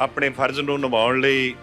ਆਪਣੇ ਫਰਜ਼ ਨੂੰ ਨਿਭਾਉਣ ਲਈ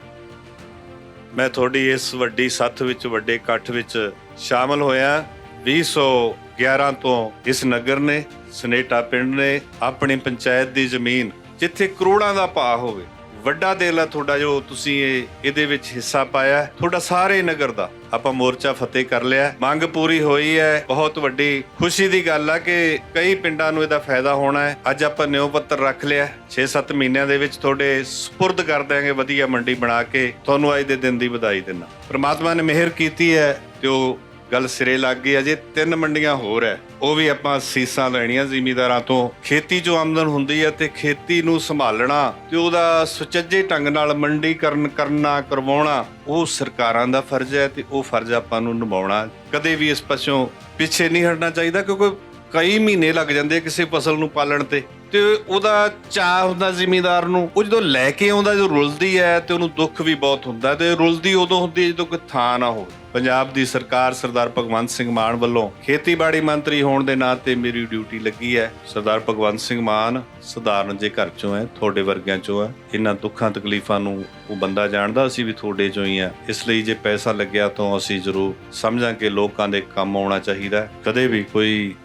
ਮੈਂ ਤੁਹਾਡੀ ਇਸ ਵੱਡੀ ਸੱਥ ਵਿੱਚ, ਵੱਡੇ ਇਕੱਠ ਵਿੱਚ ਸ਼ਾਮਲ ਹੋਇਆ। 2011 ਤੋਂ ਇਸ ਨਗਰ ਨੇ, ਸਨੇਟਾ ਪਿੰਡ ਨੇ ਆਪਣੀ ਪੰਚਾਇਤ ਦੀ ਜ਼ਮੀਨ ਜਿੱਥੇ ਕਰੋੜਾਂ ਦਾ ਭਾਅ ਹੋਵੇ ਵੱਡਾ ਦਿਲ ਆ ਤੁਹਾਡਾ ਜੋ ਤੁਸੀਂ ਇਹ ਇਹਦੇ ਵਿੱਚ ਹਿੱਸਾ ਪਾਇਆ ਤੁਹਾਡਾ ਸਾਰੇ ਨਗਰ ਦਾ ਆਪਾਂ ਮੋਰਚਾ ਫਤਿਹ ਕਰ ਲਿਆ ਮੰਗ ਪੂਰੀ ਹੋਈ ਹੈ। ਬਹੁਤ ਵੱਡੀ ਖੁਸ਼ੀ ਦੀ ਗੱਲ ਆ ਕਿ ਕਈ ਪਿੰਡਾਂ ਨੂੰ ਇਹਦਾ ਫਾਇਦਾ ਹੋਣਾ ਹੈ। ਅੱਜ ਆਪਾਂ ਨਿਉ ਪੱਤਰ ਰੱਖ ਲਿਆ 6-7 ਮਹੀਨਿਆਂ ਦੇ ਵਿੱਚ ਤੁਹਾਡੇ ਸਪੁਰਦ ਕਰ ਦਿਆਂਗੇ ਵਧੀਆ ਮੰਡੀ ਬਣਾ ਕੇ। ਤੁਹਾਨੂੰ ਅੱਜ ਦੇ ਦਿਨ ਦੀ ਵਧਾਈ ਦਿੰਦਾ। ਪ੍ਰਮਾਤਮਾ ਨੇ ਮਿਹਰ ਕੀਤੀ ਹੈ ਤੇ ਉਹ ਗੱਲ ਸਿਰੇ ਲੱਗ ਗਈ, ਅਜੇ ਤਿੰਨ ਮੰਡੀਆਂ ਹੋਰ ਹੈ ਉਹ ਵੀ ਆਪਾਂ ਸੀਸਾਂ ਲੈਣੀਆਂ ਜ਼ਿਮੀਦਾਰਾਂ ਤੋਂ। ਖੇਤੀ ਚੋਂ ਆਮਦਨ ਹੁੰਦੀ ਹੈ ਤੇ ਖੇਤੀ ਨੂੰ ਸੰਭਾਲਣਾ ਤੇ ਉਹਦਾ ਸੁਚੱਜੇ ਢੰਗ ਨਾਲ ਮੰਡੀਕਰਨ ਕਰਨਾ, ਕਰਵਾਉਣਾ, ਉਹ ਸਰਕਾਰਾਂ ਦਾ ਫਰਜ਼ ਹੈ ਤੇ ਉਹ ਫਰਜ਼ ਆਪਾਂ ਨੂੰ ਨਿਭਾਉਣਾ। ਕਦੇ ਵੀ ਇਸ ਪਾਸੋਂ ਪਿੱਛੇ ਨਹੀਂ ਹਟਣਾ ਚਾਹੀਦਾ ਕਿਉਂਕਿ ਕਈ ਮਹੀਨੇ ਲੱਗ ਜਾਂਦੇ ਆ ਕਿਸੇ ਫਸਲ ਨੂੰ ਪਾਲਣ ਤੇ। ਤੇ ਉਹਦਾ ਚਾਹ ਹੁੰਦਾ ਜ਼ਿਮੀਦਾਰ ਨੂੰ। ਉਹ ਜਦੋਂ ਲੈ ਕੇ ਆਉਂਦਾ, ਜਦੋਂ ਰੁਲਦੀ ਹੈ ਤੇ ਉਹਨੂੰ ਦੁੱਖ ਵੀ ਬਹੁਤ ਹੁੰਦਾ ਤੇ ਰੁਲਦੀ ਉਦੋਂ ਹੁੰਦੀ ਹੈ ਜਦੋਂ ਕੋਈ ਥਾਂ ਨਾ ਹੋਵੇ। ਪੰਜਾਬ ਦੀ ਸਰਕਾਰ ਸਰਦਾਰ ਭਗਵੰਤ ਸਿੰਘ ਮਾਨ ਵੱਲੋਂ ਖੇਤੀਬਾੜੀ ਮੰਤਰੀ ਹੋਣ ਦੇ ਨਾਤੇ ਮੇਰੀ ਡਿਊਟੀ ਲੱਗੀ ਹੈ। ਸਰਦਾਰ ਭਗਵੰਤ ਸਿੰਘ ਮਾਨ ਸਧਾਰਨ ਜੇ ਘਰ ਚੋਂ ਹੈ, ਤੁਹਾਡੇ ਵਰਗਿਆਂ ਚੋਂ ਹੈ। ਇਹਨਾਂ ਦੁੱਖਾਂ ਤਕਲੀਫਾਂ ਨੂੰ ਉਹ ਬੰਦਾ ਜਾਣਦਾ, ਅਸੀਂ ਵੀ ਤੁਹਾਡੇ ਚੋਂ ਹੀ ਆ ਇਸ ਲਈ ਜੇ ਪੈਸਾ ਲੱਗਿਆ ਤਾਂ ਅਸੀਂ ਜ਼ਰੂਰ ਸਮਝਾਂ ਕਿ ਲੋਕਾਂ ਦੇ ਕੰਮ ਆਉਣਾ ਚਾਹੀਦਾ ਕਦੇ ਵੀ ਕੋਈ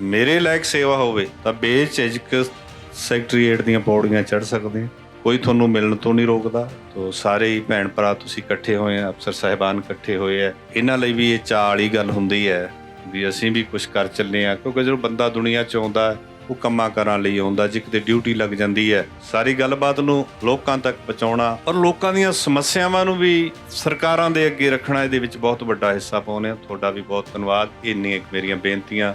ਮੇਰੇ ਲਾਇਕ ਸੇਵਾ ਹੋਵੇ ਤਾਂ ਬੇਝਿਜਕ ਸੈਕਟਰੀਏਟ ਦੀਆਂ ਪੌੜੀਆਂ ਚੜ ਸਕਦੇ ਹਾਂ। ਕੋਈ ਤੁਹਾਨੂੰ ਮਿਲਣ ਤੋਂ ਨਹੀਂ ਰੋਕਦਾ। ਤੋ ਸਾਰੇ ਹੀ ਭੈਣ ਭਰਾ ਤੁਸੀਂ ਇਕੱਠੇ ਹੋਏ ਆ, ਅਫਸਰ ਸਾਹਿਬਾਨ ਇਕੱਠੇ ਹੋਏ ਆ। ਇਹਨਾਂ ਲਈ ਵੀ ਇਹ ਚਾਅ ਵਾਲੀ ਗੱਲ ਹੁੰਦੀ ਹੈ ਵੀ ਅਸੀਂ ਵੀ ਕੁਝ ਕਰ ਚੱਲੇ ਆ, ਕਿਉਂਕਿ ਜਦੋਂ ਬੰਦਾ ਦੁਨੀਆ 'ਚ ਆਉਂਦਾ ਉਹ ਕੰਮਾਂ ਕਰਾਂ ਲਈ ਆਉਂਦਾ, ਜੇ ਕਿਤੇ ਡਿਊਟੀ ਲੱਗ ਜਾਂਦੀ ਹੈ, ਸਾਰੀ ਗੱਲਬਾਤ ਨੂੰ ਲੋਕਾਂ ਤੱਕ ਪਹੁੰਚਾਉਣਾ ਔਰ ਲੋਕਾਂ ਦੀਆਂ ਸਮੱਸਿਆਵਾਂ ਨੂੰ ਵੀ ਸਰਕਾਰਾਂ ਦੇ ਅੱਗੇ ਰੱਖਣਾ, ਇਹਦੇ ਵਿੱਚ ਬਹੁਤ ਵੱਡਾ ਹਿੱਸਾ ਪਾਉਂਦੇ ਆ। ਤੁਹਾਡਾ ਵੀ ਬਹੁਤ ਧੰਨਵਾਦ। ਇੰਨੀਆਂ ਕੁ ਮੇਰੀਆਂ ਬੇਨਤੀਆਂ